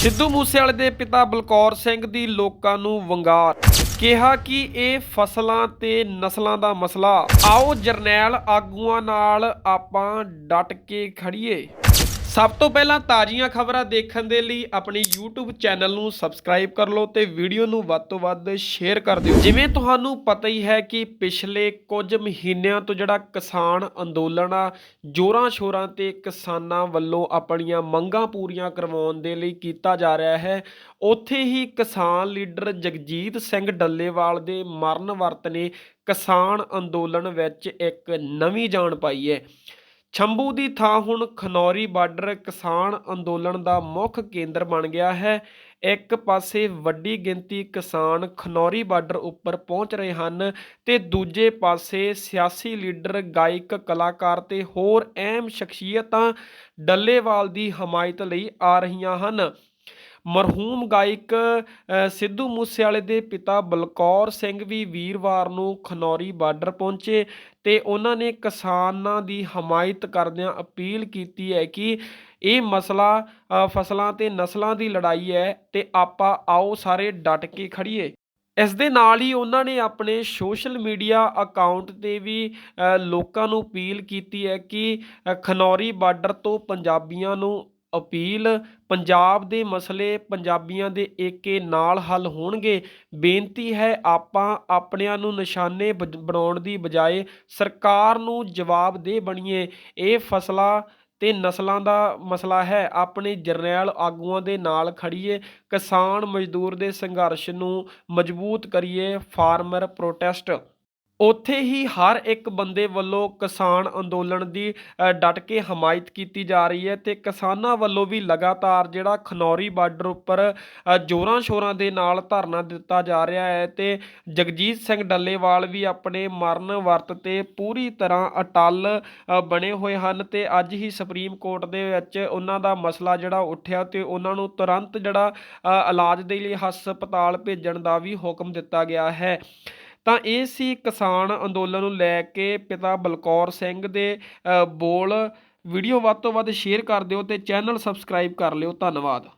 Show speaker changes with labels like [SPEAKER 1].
[SPEAKER 1] ਸਿੱਧੂ ਮੂਸੇਵਾਲੇ ਦੇ ਪਿਤਾ ਬਲਕੌਰ ਸਿੰਘ ਦੀ ਲੋਕਾਂ ਨੂੰ ਵੰਗਾਰ। ਕਿਹਾ ਕਿ ਇਹ ਫਸਲਾਂ ਤੇ ਨਸਲਾਂ ਦਾ ਮਸਲਾ। ਆਓ ਜਰਨੈਲ ਆਗੂਆਂ ਨਾਲ ਆਪਾਂ ਡਟ ਕੇ ਖੜੀਏ ਸਭ ਤੋਂ ਪਹਿਲਾਂ ਤਾਜ਼ੀਆਂ ਖਬਰਾਂ ਦੇਖਣ ਦੇ ਲਈ ਆਪਣੀ YouTube ਚੈਨਲ ਨੂੰ ਸਬਸਕ੍ਰਾਈਬ ਕਰ ਲਓ ਤੇ ਵੀਡੀਓ ਨੂੰ ਵੱਧ ਤੋਂ ਵੱਧ ਸ਼ੇਅਰ ਕਰ ਦਿਓ। ਜਿਵੇਂ ਤੁਹਾਨੂੰ ਪਤਾ ਹੀ ਹੈ ਕਿ ਪਿਛਲੇ ਕੁਝ ਮਹੀਨਿਆਂ ਤੋਂ ਜਿਹੜਾ ਕਿਸਾਨ ਅੰਦੋਲਨ ਆ, ਜੋਰਾਂ ਸ਼ੋਰਾਂ ਤੇ ਕਿਸਾਨਾਂ ਵੱਲੋਂ ਆਪਣੀਆਂ ਮੰਗਾਂ ਪੂਰੀਆਂ ਕਰਵਾਉਣ ਦੇ ਲਈ ਕੀਤਾ ਜਾ ਰਿਹਾ ਹੈ। ਉੱਥੇ ਹੀ ਕਿਸਾਨ ਲੀਡਰ ਜਗਜੀਤ ਸਿੰਘ ਡੱਲੇਵਾਲ ਦੇ ਮਰਨ ਵਰਤ ਨੇ ਕਿਸਾਨ ਅੰਦੋਲਨ ਵਿੱਚ ਇੱਕ ਨਵੀਂ ਜਾਨ ਪਾਈ ਹੈ। ਛੰਬੂ ਦੀ ਥਾਂ ਹੁਣ ਖਨੌਰੀ ਬਾਰਡਰ ਕਿਸਾਨ ਅੰਦੋਲਨ ਦਾ ਮੁੱਖ ਕੇਂਦਰ ਬਣ ਗਿਆ ਹੈ। ਇੱਕ ਪਾਸੇ ਵੱਡੀ ਗਿਣਤੀ ਕਿਸਾਨ ਖਨੌਰੀ ਬਾਰਡਰ ਉੱਪਰ ਪਹੁੰਚ ਰਹੇ ਹਨ ਤੇ ਦੂਜੇ ਪਾਸੇ ਸਿਆਸੀ ਲੀਡਰ, ਗਾਇਕ, ਕਲਾਕਾਰ ਤੇ ਹੋਰ ਅਹਿਮ ਸ਼ਖਸੀਅਤਾਂ ਡੱਲੇਵਾਲ ਦੀ ਹਮਾਇਤ ਲਈ ਆ ਰਹੀਆਂ ਹਨ। ਮਰਹੂਮ ਗਾਇਕ ਸਿੱਧੂ ਮੂਸੇਵਾਲੇ ਦੇ ਪਿਤਾ ਬਲਕੌਰ ਸਿੰਘ ਵੀ ਵੀਰਵਾਰ ਨੂੰ ਖਨੌਰੀ ਬਾਰਡਰ ਪਹੁੰਚੇ ਤੇ ਉਹਨਾਂ ਨੇ ਕਿਸਾਨਾਂ ਦੀ ਹਮਾਇਤ ਕਰਦਿਆਂ ਅਪੀਲ ਕੀਤੀ ਹੈ ਕਿ ਇਹ ਮਸਲਾ ਫਸਲਾਂ ਤੇ ਨਸਲਾਂ ਦੀ ਲੜਾਈ ਹੈ ਤੇ ਆਪਾਂ ਆਓ ਸਾਰੇ ਡਟ ਕੇ ਖੜੀਏ ਇਸ ਦੇ ਨਾਲ ਹੀ ਉਹਨਾਂ ਨੇ ਆਪਣੇ ਸੋਸ਼ਲ ਮੀਡੀਆ ਅਕਾਊਂਟ ਤੇ ਵੀ ਲੋਕਾਂ ਨੂੰ ਅਪੀਲ ਕੀਤੀ ਹੈ ਕਿ ਖਨੌਰੀ ਬਾਰਡਰ ਤੋਂ ਪੰਜਾਬੀਆਂ ਨੂੰ ਅਪੀਲ, ਪੰਜਾਬ ਦੇ ਮਸਲੇ ਪੰਜਾਬੀਆਂ ਦੇ ਏਕੇ ਨਾਲ ਹੱਲ ਹੋਣਗੇ। ਬੇਨਤੀ ਹੈ, ਆਪਾਂ ਆਪਣਿਆਂ ਨੂੰ ਨਿਸ਼ਾਨੇ ਬਜ- ਬਣਾਉਣ ਦੀ ਬਜਾਏ ਸਰਕਾਰ ਨੂੰ ਜਵਾਬਦੇਹ ਬਣੀਏ। ਇਹ ਫਸਲਾਂ ਤੇ ਨਸਲਾਂ ਦਾ ਮਸਲਾ ਹੈ। ਆਪਣੇ ਜਰਨੈਲ ਆਗੂਆਂ ਦੇ ਨਾਲ ਖੜੀਏ ਕਿਸਾਨ ਮਜ਼ਦੂਰ ਦੇ ਸੰਘਰਸ਼ ਨੂੰ ਮਜ਼ਬੂਤ ਕਰੀਏ। ਫਾਰਮਰ ਪ੍ਰੋਟੈਸਟ ਉੱਥੇ ਹੀ ਹਰ ਇੱਕ ਬੰਦੇ ਵੱਲੋਂ ਕਿਸਾਨ ਅੰਦੋਲਨ ਦੀ ਅ, ਡਟ ਕੇ ਹਮਾਇਤ ਕੀਤੀ ਜਾ ਰਹੀ ਹੈ ਤੇ ਕਿਸਾਨਾਂ ਵੱਲੋਂ ਵੀ ਲਗਾਤਾਰ ਜਿਹੜਾ ਖਨੌਰੀ ਬਾਰਡਰ ਉੱਪਰ ਜ਼ੋਰਾਂ ਸ਼ੋਰਾਂ ਦੇ ਨਾਲ ਧਰਨਾ ਦਿੱਤਾ ਜਾ ਰਿਹਾ ਹੈ ਤੇ ਜਗਜੀਤ ਸਿੰਘ ਡੱਲੇਵਾਲ ਵੀ ਆਪਣੇ ਮਰਨ ਵਰਤ ਤੇ ਪੂਰੀ ਤਰ੍ਹਾਂ ਅਟੱਲ ਬਣੇ ਹੋਏ ਹਨ ਤੇ ਅੱਜ ਹੀ ਸੁਪਰੀਮ ਕੋਰਟ ਦੇ ਵਿੱਚ ਉਹਨਾਂ ਦਾ ਮਸਲਾ ਜਿਹੜਾ ਉੱਠਿਆ ਤੇ ਉਹਨਾਂ ਨੂੰ ਤੁਰੰਤ ਜਿਹੜਾ ਇਲਾਜ ਦੇ ਲਈ ਹਸਪਤਾਲ ਭੇਜਣ ਦਾ ਵੀ ਹੁਕਮ ਦਿੱਤਾ ਗਿਆ ਹੈ। ਤਾਂ ਇਹ ਸੀ ਕਿਸਾਨ ਅੰਦੋਲਨ ਨੂੰ ਲੈ ਕੇ ਪਿਤਾ ਬਲਕੌਰ ਸਿੰਘ ਦੇ ਬੋਲ। ਵੀਡੀਓ ਵੱਧ ਤੋਂ ਵੱਧ ਸ਼ੇਅਰ ਕਰ ਦਿਓ ਤੇ ਚੈਨਲ ਸਬਸਕ੍ਰਾਈਬ ਕਰ ਲਿਓ। ਧੰਨਵਾਦ।